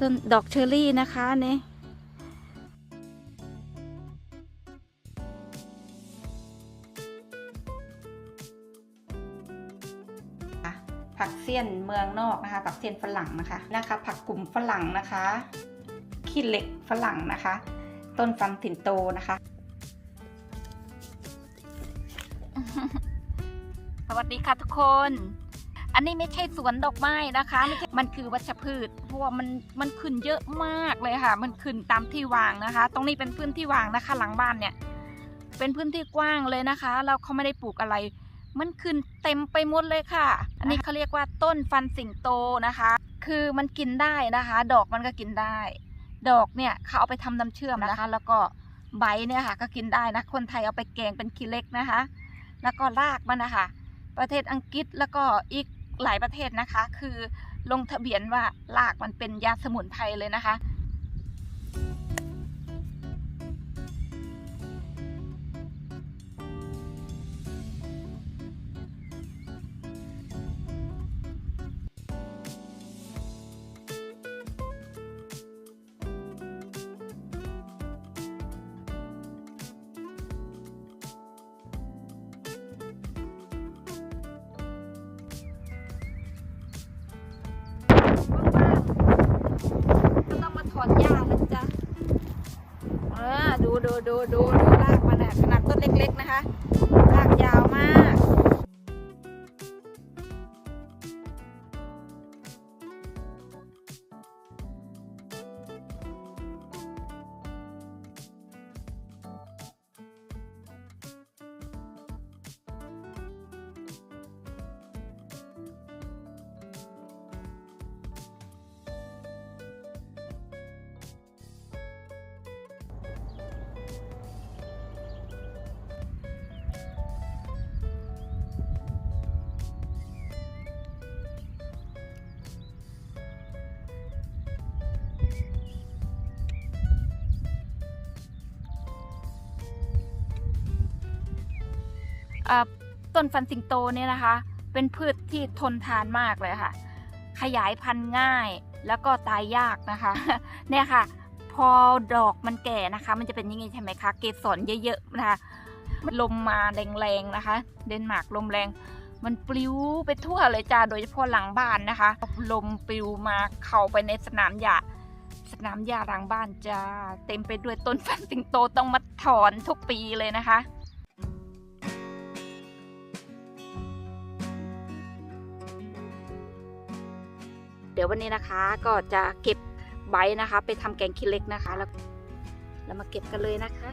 ต้นดอกเชอรี่นะคะเนี่ยผักเสี้ยนเมืองนอกนะคะ ผักเสี้ยนฝรั่งนะคะนะคะ ผักกลุ่มฝรั่งนะคะขี้เหล็กฝรั่งนะคะ ต้นฟันถิ่นโตนะคะ สวัสดีค่ะทุกคน อันนี้ไม่ใช่สวนดอกไม้นะคะไม่ใช่มันคือวัชพืชเพราะว่ามันมันขึ้นเยอะมากเลยค่ะ มันขึ้นตามที่วางนะคะ ตรงนี้เป็นพื้นที่วางนะคะ หลังบ้านเนี่ย เป็นพื้นที่กว้างเลยนะคะแล้วเขาไม่ได้ปลูกอะไร มันขึ้นเต็มไปหมดเลยค่ะ อันนี้เขาเรียกว่าต้นฟันสิงโตนะคะ คือมันกินได้นะคะ ดอกมันก็กินได้ ดอกเนี่ยเขาเอาไปทำน้ำเชื่อมนะคะ แล้วก็ใบเนี่ยค่ะ ก็กินได้นะ คนไทยเอาไปแกงเป็นขี้เล็กนะคะ แล้วก็รากมันนะคะ ประเทศอังกฤษแล้วก็อีก หลายประเทศนะคะ คือลงทะเบียนว่ารากมันเป็นยาสมุนไพรเลยนะคะ องมาถอนหญ้านะจ๊ะเออดูดูดูดูดูรากมันขนาดต้นเล็ก ๆ นะคะรากยาวมาก ต้นฟันสิงโตเนี่ยนะคะ เป็นพืชที่ทนทานมากเลยค่ะ ขยายพันธุ์ง่ายแล้วก็ตายยากนะคะ เนี่ยค่ะ พอดอกมันแก่นะคะ มันจะเป็นยังไงใช่ไหมคะ เกสรเยอะๆนะคะ ลมมาแรงๆนะคะ เดนมาร์กลมแรง มันปลิวไปทั่วเลยจ้า โดยเฉพาะหลังบ้านนะคะ ลมปลิวมาเข้าไปในสนามหญ้าสนามหญ้าหลังบ้านจ้าเต็มไปด้วยต้นฟันสิงโตต้องมาถอนทุกปีเลยนะคะ ดี๋ยววันนี้นะคะก็จะเก็บใบนะคะ ไปทำแกงขี้เล็กนะคะ แล้วเรามาเก็บกันเลยนะคะ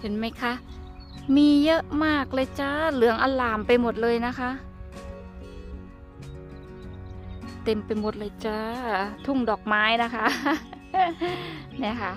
เห็นไหมคะ มีเยอะมากเลยจ้า เหลืองอลามไปหมดเลยนะคะ เต็มไปหมดเลยจ้า ทุ่งดอกไม้นะคะ เนี่ยค่ะ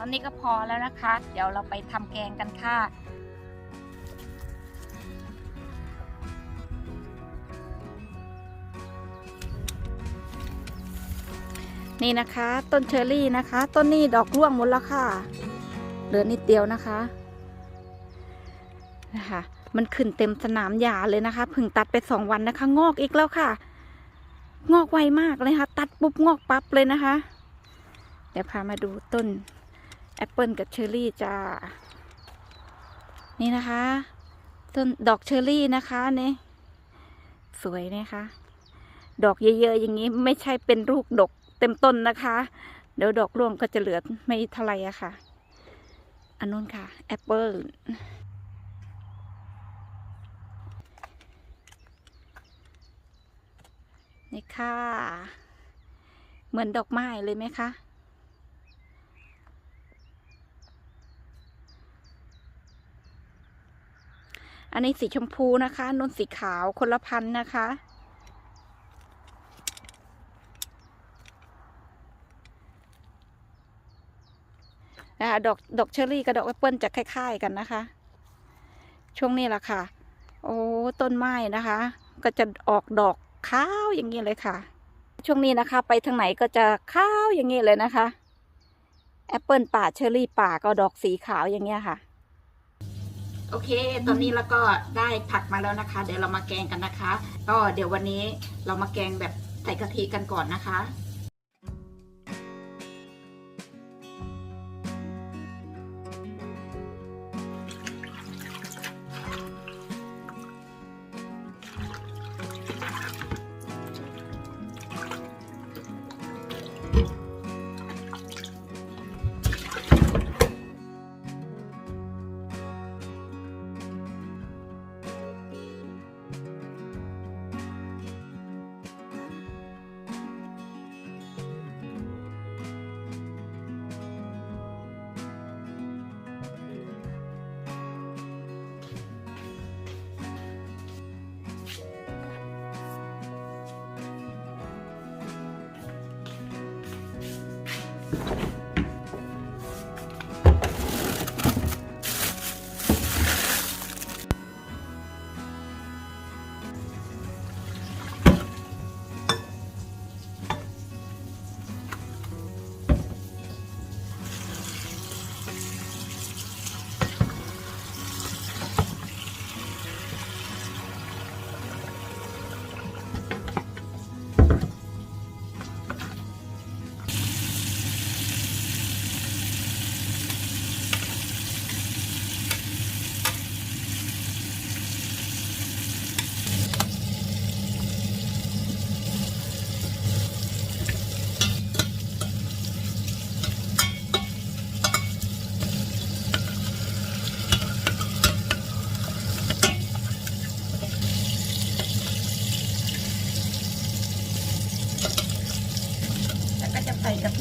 ตอนนี้ก็พอแล้วนะคะ เดี๋ยวเราไปทำแกงกันค่ะนี่นะคะ ต้นเชอรี่นะคะ ต้นนี้ดอกร่วงหมดแล้วค่ะ เหลือนิดเดียวนะคะนะคะ มันขึ้นเต็มสนามหญ้าเลยนะคะเพิ่งตัดไปสองวันนะคะ งอกอีกแล้วค่ะ งอกไวมากเลยค่ะ ตัดปุ๊บงอกปั๊บเลยนะคะ เดี๋ยวพามาดูต้น แอปเปิลกับเชอร์รี่จ้า นี่นะคะ ต้นดอกเชอร์รี่นะคะนี่สวยนะคะ ดอกเยอะๆอย่างนี้ไม่ใช่เป็นลูกดกเต็มต้นนะคะ เดี๋ยวดอกร่วงก็จะเหลือไม่เท่าไหร่อะค่ะ อันนู้นค่ะแอปเปิลนี่ค่ะ เหมือนดอกไม้เลยไหมคะ อันนี้สีชมพูนะคะนนสีขาวคนละพันนะคะ นะคะดอกดอกเชอรี่กับดอกแอปเปิลจะคล้าย ๆกันนะคะ ช่วงนี้แหละค่ะ โอ้ต้นไม้นะคะ ก็จะออกดอกขาวอย่างนี้เลยค่ะ ช่วงนี้นะคะ ไปทางไหนก็จะขาวอย่างนี้เลยนะคะแอปเปิลป่าเชอรี่ป่าก็ดอกสีขาวอย่างเงี้ยค่ะ โอเค ตอนนี้แล้วก็ได้ผักมาแล้วนะคะ เดี๋ยวเรามาแกงกันนะคะ ก็เดี๋ยววันนี้เรามาแกงแบบใส่กะทิกันก่อนนะคะ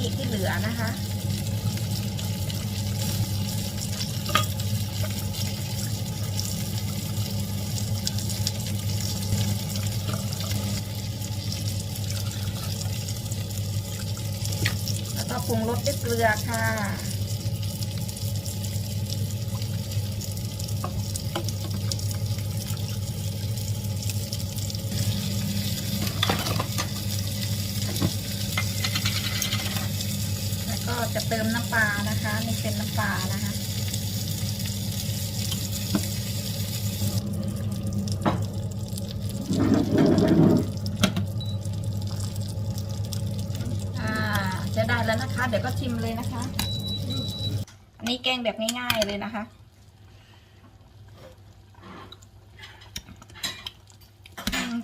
กะทิที่เหลือนะคะ แล้วก็ปรุงรสด้วยเกลือค่ะ จะเติมน้ำปลานะคะนี่เป็นน้ำปลานะคะอ่าจะได้แล้วนะคะ เดี๋ยวก็ชิมเลยนะคะอันนี้แกงแบบง่ายๆเลยนะคะ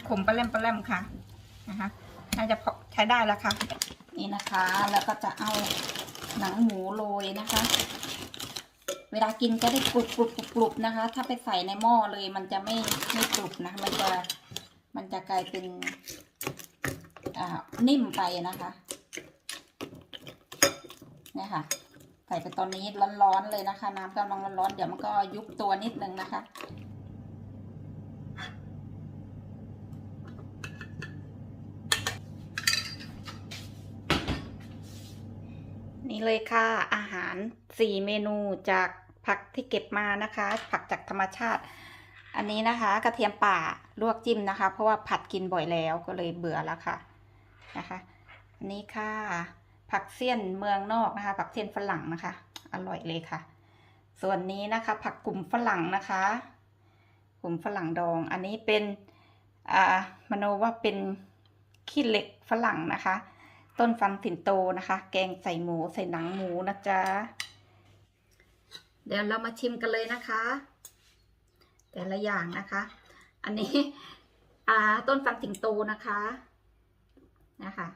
ขมปลาเล่มปลาเล่มค่ะนะคะน่าจะพอใช้ได้แล้วค่ะ นี่นะคะ แล้วก็จะเอา หนังหมูโรยนะคะ เวลากินก็ได้กรุบกรุบกรุบนะคะ ถ้าไปใส่ในหม้อเลยมันจะไม่ไม่กรุบนะมันจะมันจะกลายเป็นอ่านิ่มไปนะคะเนี่ยค่ะใส่ไปตอนนี้ร้อนๆเลยนะคะ น้ำกำลังร้อนๆเดี๋ยวมันก็ยุบตัวนิดนึงนะคะ นี่เลยค่ะอาหารสี่เมนูจากผักที่เก็บมานะคะ ผักจากธรรมชาติ อันนี้นะคะ กระเทียมป่าลวกจิ้มนะคะ เพราะว่าผัดกินบ่อยแล้วก็เลยเบื่อแล้วค่ะนะคะอันนี้ค่ะ ผักเสี้ยนเมืองนอกนะคะ ผักเสี้ยนฝรั่งนะคะ อร่อยเลยค่ะ ส่วนนี้นะคะ ผักกลุ่มฝรั่งนะคะกลุ่มฝรั่งดอง อันนี้เป็นอ่ามโนว่าเป็นขี้เหล็กฝรั่งนะคะ ต้นฟันสินโตนะคะ แกงใส่หมูใส่หนังหมูนะจ๊ะ เดี๋ยวเรามาชิมกันเลยนะคะ แต่ละอย่างนะคะ อันนี้อ่าต้นฟันสิงโตนะคะนะคะ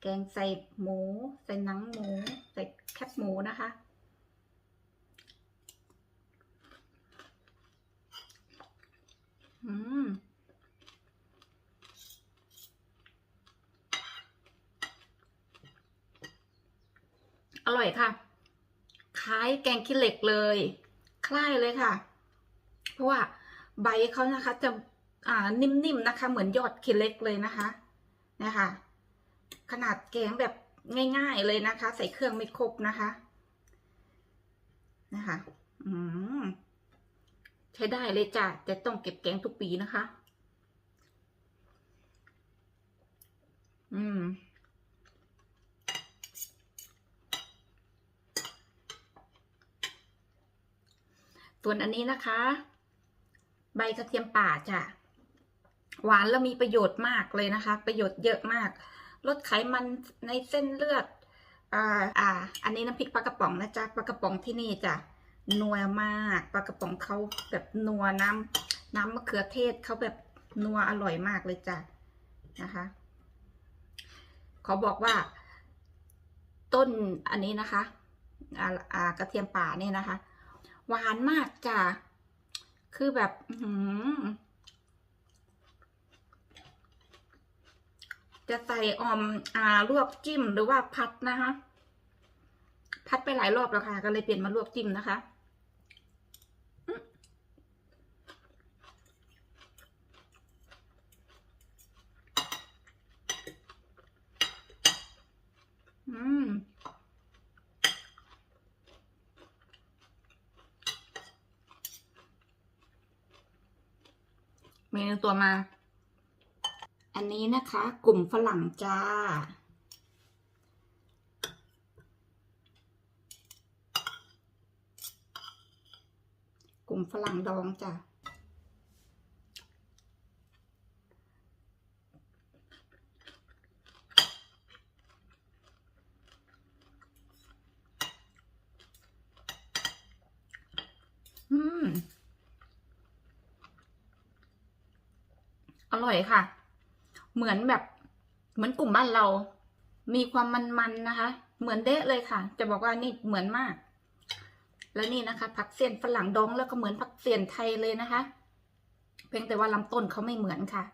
แกงใส่หมู ใส่หนังหมู ใส่แคบหมูนะคะอืม อร่อยค่ะ คล้ายแกงขี้เหล็กเลย คล้ายเลยค่ะ เพราะว่าใบเขานะคะจะอ่านิ่มๆนะคะ เหมือนยอดขี้เหล็กเลยนะคะนะคะ ขนาดแกงแบบง่าย ๆเลยนะคะ ใส่เครื่องไม่ครบนะคะ นะคะ อืมใช้ได้เลยจ้ะแต่ต้องเก็บแกงทุกปีนะคะ อืม ส่วนอันนี้นะคะ ใบกระเทียมป่าจ้ะหวานแล้วมีประโยชน์มากเลยนะคะ ประโยชน์เยอะมาก ลดไขมันในเส้นเลือดอ่าอ่า อันนี้น้ำพริกปลากระป๋องนะจ๊ะปลากระป๋องที่นี่จ้ะนัวมากปลากระป๋องเขาแบบนัวน้ำน้ำมะเขือเทศเขาแบบนัวอร่อยมากเลยจ้ะนะคะ ขอบอกว่า ต้นอันนี้นะคะ อ่าอ่ากระเทียมป่าเนี่ยนะคะ หวานมากจ้ะ คือแบบหือจะใส่ออมอ่าลวกจิ้มหรือว่าพัดนะคะ พัดไปหลายรอบแล้วค่ะ ก็เลยเปลี่ยนมาลวกจิ้มนะคะอืม เมนูตัวมา อันนี้นะคะ กลุ่มฝรั่งจ้า กลุ่มฝรั่งดองจ้ะอืม ร่อยค่ะ เหมือนแบบเหมือนกลุ่มบ้านเรา มีความมันๆนะคะ เหมือนเดะเลยค่ะ จะบอกว่านี่เหมือนมาก แล้วนี่นะคะผักเสียนฝรั่งดองแล้วก็เหมือนผักเสียนไทยเลยนะคะ เพียงแต่ว่าลำต้นเขาไม่เหมือนค่ะ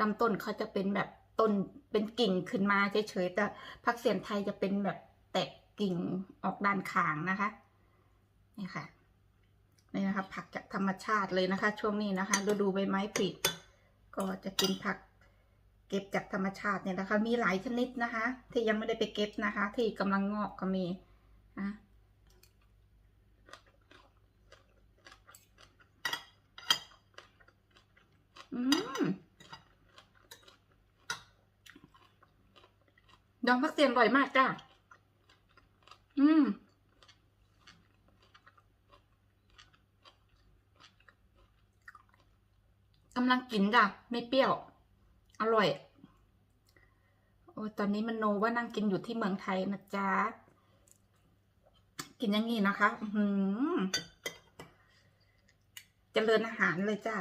ลำต้นเขาจะเป็นแบบต้นเป็นกิ่งขึ้นมาเฉยๆแต่ผักเสียนไทยจะเป็นแบบแตกกิ่งออกด้านข้างนะคะนี่ค่ะนี่นะคะผักจากธรรมชาติเลยนะคะ ช่วงนี้นะคะฤดูใบไม้ผลิ ก็จะกินผักเก็บจากธรรมชาติเนี่ยนะคะ มีหลายชนิดนะคะ ที่ยังไม่ได้ไปเก็บนะคะ ที่กำลังงอกก็มีนะอืมดองพักเสียนอร่อยมากจ้าอืม กำลังกินจ้ะไม่เปรี้ยว อร่อย โอ้ตอนนี้มันโนว่านั่งกินอยู่ที่เมืองไทยนะจ๊ะ กินอย่างนี้นะคะ อือหือเจริญอาหารเลยจ้ะ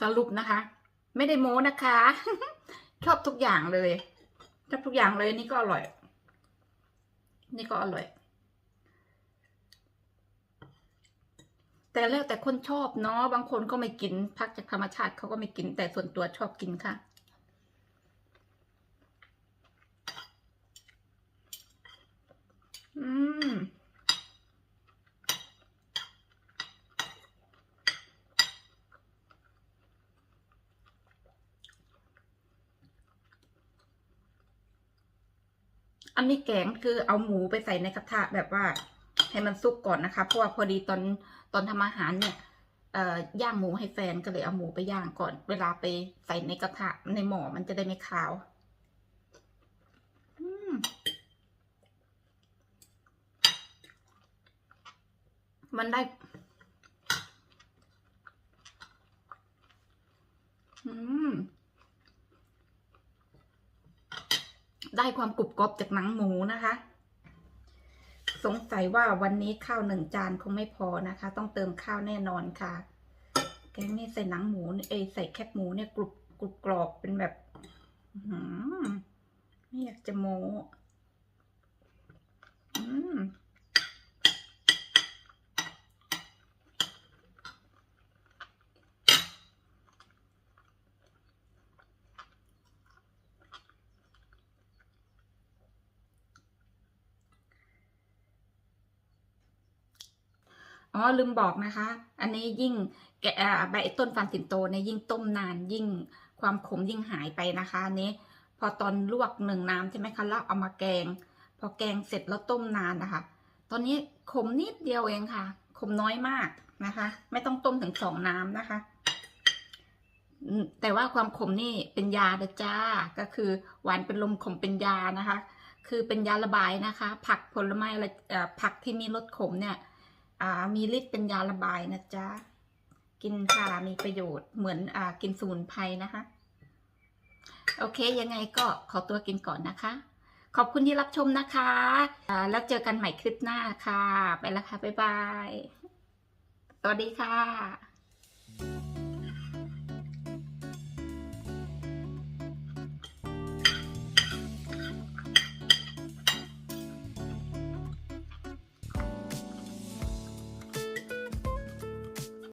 สรุปนะคะ ไม่ได้โม้นะคะ ชอบทุกอย่างเลยชอบทุกอย่างเลยนี่ก็อร่อย นี่ก็อร่อย แต่แล้วแต่คนชอบเนาะบางคนก็ไม่กินพักจากธรรมชาติเขาก็ไม่กินแต่ส่วนตัวชอบกินค่ะอืม อันนี้แกงคือเอาหมูไปใส่ในกระทะแบบว่า ให้มันสุกก่อนนะคะเพราะว่าพอดีตอนตอนทำอาหารเนี่ยย่างหมูให้แฟนก็เลยเอาหมูไปย่างก่อน เวลาไปใส่ในกระทะในหม้อมันจะได้ไม่คาวมมันได้ อืม ได้ความกรุบกรอบจากหนังหมูนะคะ สงสัยว่าวันนี้ข้าวหนึ่งจานคงไม่พอนะคะ ต้องเติมข้าวแน่นอนค่ะ แกงนี่ใส่หนังหมูเอใส่แคบหมูเนี่ยกรุบกรุบกรอบเป็นแบบไม่อยากจะโม้อืม อ๋อลืมบอกนะคะ อันนี้ยิ่งแกะใบต้นฟันสิงโตเนี่ยยิ่งต้มนานยิ่งความขมยิ่งหายไปนะคะอันนี้พอตอนลวกหนึ่งน้ำใช่ไหมคะแล้วเอามาแกง พอแกงเสร็จแล้วต้มนานนะคะ ตอนนี้ขมนิดเดียวเองค่ะ ขมน้อยมากนะคะ ไม่ต้องต้มถึงสองน้ำนะคะ แต่ว่าความขมนี่เป็นยาเดจ้า ก็คือหวานเป็นลมขมเป็นยานะคะ คือเป็นยาระบายนะคะ ผักผลไม้อะไรผักที่มีรสขมเนี่ย มีฤทธิ์เป็นยาระบายนะจ๊ะ กินค่ะมีประโยชน์เหมือนอ่ากินสมุนไพรนะคะ โอเค ยังไงก็ขอตัวกินก่อนนะคะ ขอบคุณที่รับชมนะคะอ่าแล้วเจอกันใหม่คลิปหน้าค่ะ ไปแล้วค่ะ บ๊ายบาย สวัสดีค่ะ